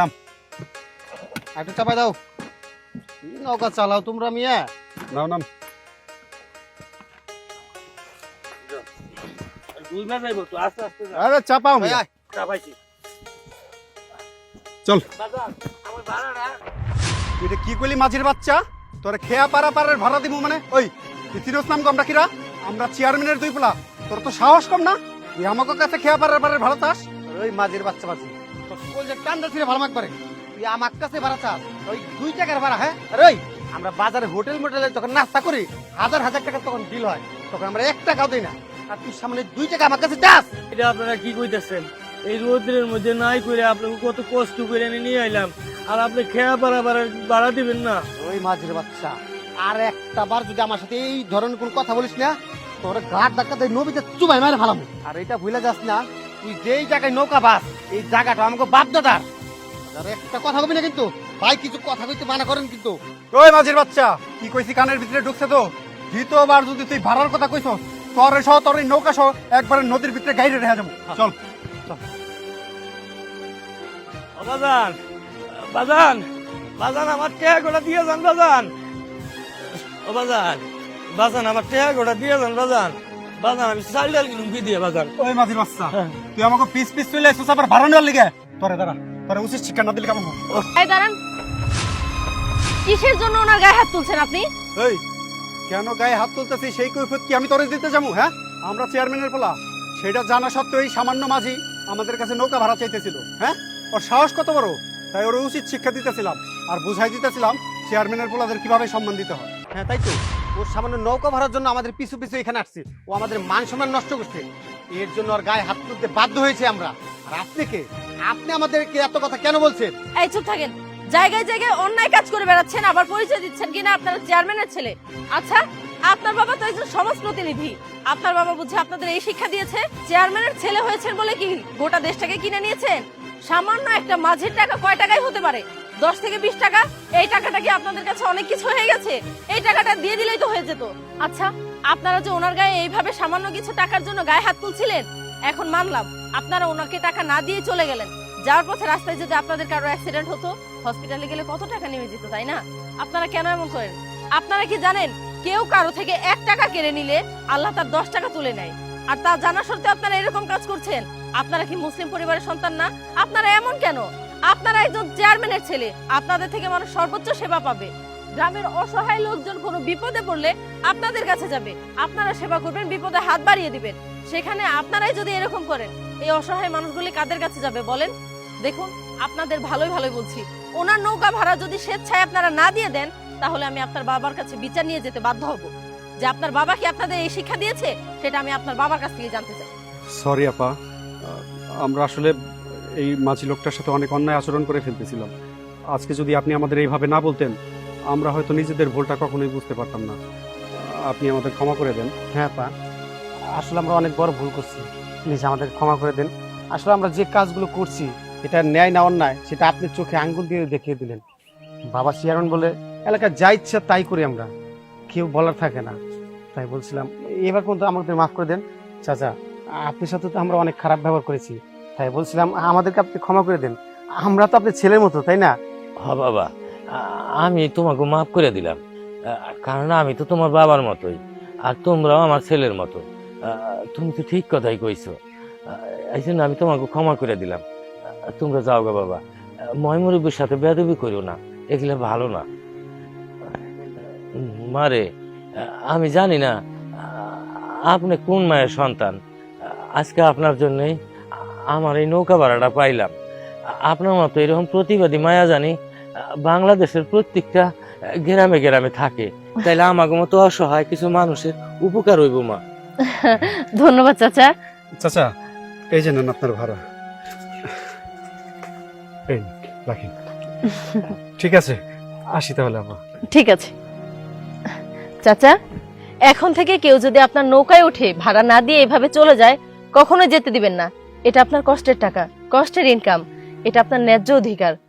নাম একটু চাপাই দাও। কি নৌকা চালাও তোমরা মিয়া? নাও নাম। দুই মাস যাইব তো আস্তে আস্তে যা। আরে চাপাও মিয়া। চাপাইছি। চল। বাজান আমার ভাড়াটা। এটা কি মাঝির বাচ্চা? তোরে খেয়া পারা পারের ভাড়া দিব মানে? ওই নাম কম রাখিরা আমরা চেয়ারম্যানের দুই পোলা। তোর তো সাহস কম না? তুই আমাকে কাছে খেয়া পারার পারের ভাড়া চাস? ওই মাঝির বাচ্চা মাঝি। যে ছিঁড়ে ভালো তুই আমার কাছে ভাড়া চাস ওই দুই টাকার ভাড়া হ্যাঁ? আরে ওই আমরা বাজারে হোটেল মোটেলে যখন নাস্তা করি হাজার হাজার টাকা তখন বিল হয় তখন আমরা এক টাকাও দিই না। আর তুই সামনে দুই টাকা আমার কাছে চাস? এটা আপনারা কি কইতেছেন? এই রোদ্রের মধ্যে নাই করে আপনাকে কত কষ্ট করে এনে নিয়ে আইলাম আর আপনি খেয়া পারা ভাড়া দিবেন না। ওই মাঝির বাচ্চা আর একটা বার যদি আমার সাথে এই ধরনের কোন কথা বলিস না তোর ধাক্কা দিয়ে নবীতে চুবাই মারে ভালাম আর এটা ভুলে যাস না তুই যেই জায়গায় নৌকা বাস এই জায়গাটা আমাকে বাধ্যতার আর একটা কথা কবি না কিন্তু? ভাই কিছু কথা কইতে মানা করেন কিন্তু। ওই মাঝির বাচ্চা কি কইছি কানের ভিতরে ঢুকছে তো? দ্বিতীয়বার যদি তুই ভাড়ার কথা কইছ তোর সহ তরে নৌকা সহ একবারে নদীর ভিতরে গাইডে রেখে যাব। চল। ও বাজান বাজান বাজান আমার টেয়া গোটা দিয়ে যান বাজান। ও বাজান বাজান আমার টেয়া গোটা দিয়ে যান বাজান। বাজান আমি চাল ডাল কিনুম কি দিয়ে বাজান। ওই মাঝির বাচ্চা হ্যাঁ। তুই আমাকে পিস পিস চলে আসছিস আবার ভাড়া নেওয়ার লিগে। তোরে দাঁড়া তোরে উচিত শিক্ষা না দিলে কেমন এই দাঁড়ান। কিসের জন্য ওনার গায়ে হাত তুলছেন আপনি? এই কেন গায়ে হাত তুলতেছি সেই কৈফত কি আমি তোরে দিতে যাব হ্যাঁ? আমরা চেয়ারম্যানের পোলা সেটা জানা সত্ত্বেও এই সামান্য মাঝি আমাদের কাছে নৌকা ভাড়া চাইতেছিল হ্যাঁ? ওর সাহস কত বড়? তাই ওর উচিত শিক্ষা দিতেছিলাম আর বুঝাই দিতেছিলাম চেয়ারম্যানের পোলাদের কীভাবে সম্মান দিতে হয়। হ্যাঁ তাই তো। ওর সামান্য নৌকা ভরার জন্য আমাদের পিছু পিছু এখানে আসছে। ও আমাদের মান সম্মান নষ্ট করছে। এর জন্য আর গায়ে হাত তুলতে বাধ্য হয়েছে আমরা। আর আপনি কে? আপনি আমাদেরকে এত কথা কেন বলছেন? এই, চুপ থাকেন। জায়গায় জায়গায় অন্যায় কাজ করে বেড়াচ্ছেন, আবার পরিচয় দিচ্ছেন কিনা আপনারা চেয়ারম্যানের ছেলে। আচ্ছা আপনার বাবা তো একজন সমাজ প্রতিনিধি। আপনার বাবা বুঝে আপনাদের এই শিক্ষা দিয়েছে? চেয়ারম্যানের ছেলে হয়েছেন বলে কি গোটা দেশটাকে কিনে নিয়েছেন? সামান্য একটা মাঝের টাকা কয় টাকায় হতে পারে? দশ থেকে বিশ টাকা, এই টাকাটা কি আপনাদের কাছে অনেক কিছু হয়ে গেছে? এই টাকাটা দিয়ে দিলেই তো হয়ে যেত। আচ্ছা আপনারা যে ওনার গায়ে এইভাবে সামান্য কিছু টাকার জন্য গায়ে হাত তুলছিলেন, এখন মানলাম, আপনারা ওনাকে টাকা না দিয়ে চলে গেলেন। যাওয়ার পথে রাস্তায় যদি আপনাদের কারও অ্যাক্সিডেন্ট হতো হসপিটালে গেলে কত টাকা নেমে যেত, তাই না? আপনারা কেন এমন করেন? আপনারা কি জানেন, কেউ কারও থেকে এক টাকা কেড়ে নিলে আল্লাহ তার দশ টাকা তুলে নেয়। আর তা জানা সত্ত্বেও আপনারা এরকম কাজ করছেন? আপনারা কি মুসলিম পরিবারের সন্তান না? আপনারা এমন কেন? আপনারা একজন চেয়ারম্যানের ছেলে, আপনাদের থেকে মানুষ সর্বোচ্চ সেবা পাবে। গ্রামের অসহায় লোকজন কোনো বিপদে পড়লে আপনাদের কাছে যাবে। আপনারা সেবা করবেন, বিপদে হাত বাড়িয়ে দিবেন। সেখানে আপনারাই যদি এরকম করেন, এই অসহায় মানুষগুলি কাদের কাছে যাবে বলেন? দেখুন, আপনাদের ভালোই ভালোই বলছি। ওনার নৌকা ভাড়া যদি স্বেচ্ছায় আপনারা না দিয়ে দেন, তাহলে আমি আপনার বাবার কাছে বিচার নিয়ে যেতে বাধ্য হব। যে আপনার বাবা কি আপনাদের এই শিক্ষা দিয়েছে, সেটা আমি আপনার বাবার কাছ থেকে জানতে চাই। সরি আপা। আমরা আসলে এই মাঝি লোকটার সাথে অনেক অন্যায় আচরণ করে ফেলতেছিলাম। আজকে যদি আপনি আমাদের এইভাবে না বলতেন, আমরা হয়তো নিজেদের ভুলটা কখনোই বুঝতে পারতাম না। আপনি আমাদের ক্ষমা করে দেন। হ্যাঁ পা। আসলে আমরা অনেক বড় ভুল করছি। প্লিজ আমাদের ক্ষমা করে দেন। আসলে আমরা যে কাজগুলো করছি, এটা ন্যায় না অন্যায়, সেটা আপনি চোখে আঙ্গুল দিয়ে দেখিয়ে দিলেন। বাবা চেয়ারম্যান বলে, এলাকায় যা ইচ্ছা তাই করি আমরা। কেউ বলার থাকে না। তাই বলছিলাম, এবার পর্যন্ত আমাদের মাফ করে দেন। চাচা, আপনার সাথে তো আমরা অনেক খারাপ ব্যবহার করেছি। তাই বলছিলাম, আমাদেরকে আপনি ক্ষমা করে দেন। আমরা তো আপনার ছেলের মতো, তাই না? হ, বাবা। আমি তোমাকে মাফ করে দিলাম। কারণ আমি তো তোমার বাবার মতোই, আর তোমরাও আমার ছেলের মতো। তুমি তো ঠিক কথাই কইছো। এই জন্য আমি তোমাকে ক্ষমা করে দিলাম। তোমরা যাও গা, বাবা। ময়মুরব্বীর সাথে বেদবি করিও না, এগুলো ভালো না। মারে আমি জানি না, আপনি কোন মায়ের সন্তান? আজকে আপনার জন্যই আমার এই নৌকা ভাড়াটা পাইলাম। আপনার মতো এরকম প্রতিবাদী মায়া জানি আহ, বাংলাদেশের প্রত্যেকটা গ্রামে গ্রামে থাকে। তাইলে আমাকে মতো অসহায় কিছু মানুষের উপকার হইব মা। ধন্যবাদ চাচা। চাচা এই যে নেন আপনার ভাড়া। এই রাখেন ঠিক আছে আসি তাহলে আপা ঠিক আছে। চাচা এখন থেকে কেউ যদি আপনার নৌকায় উঠে ভাড়া না দিয়ে এভাবে চলে যায় কখনো যেতে দিবেন না। এটা আপনার কষ্টের টাকা কষ্টের ইনকাম এটা আপনার ন্যায্য অধিকার।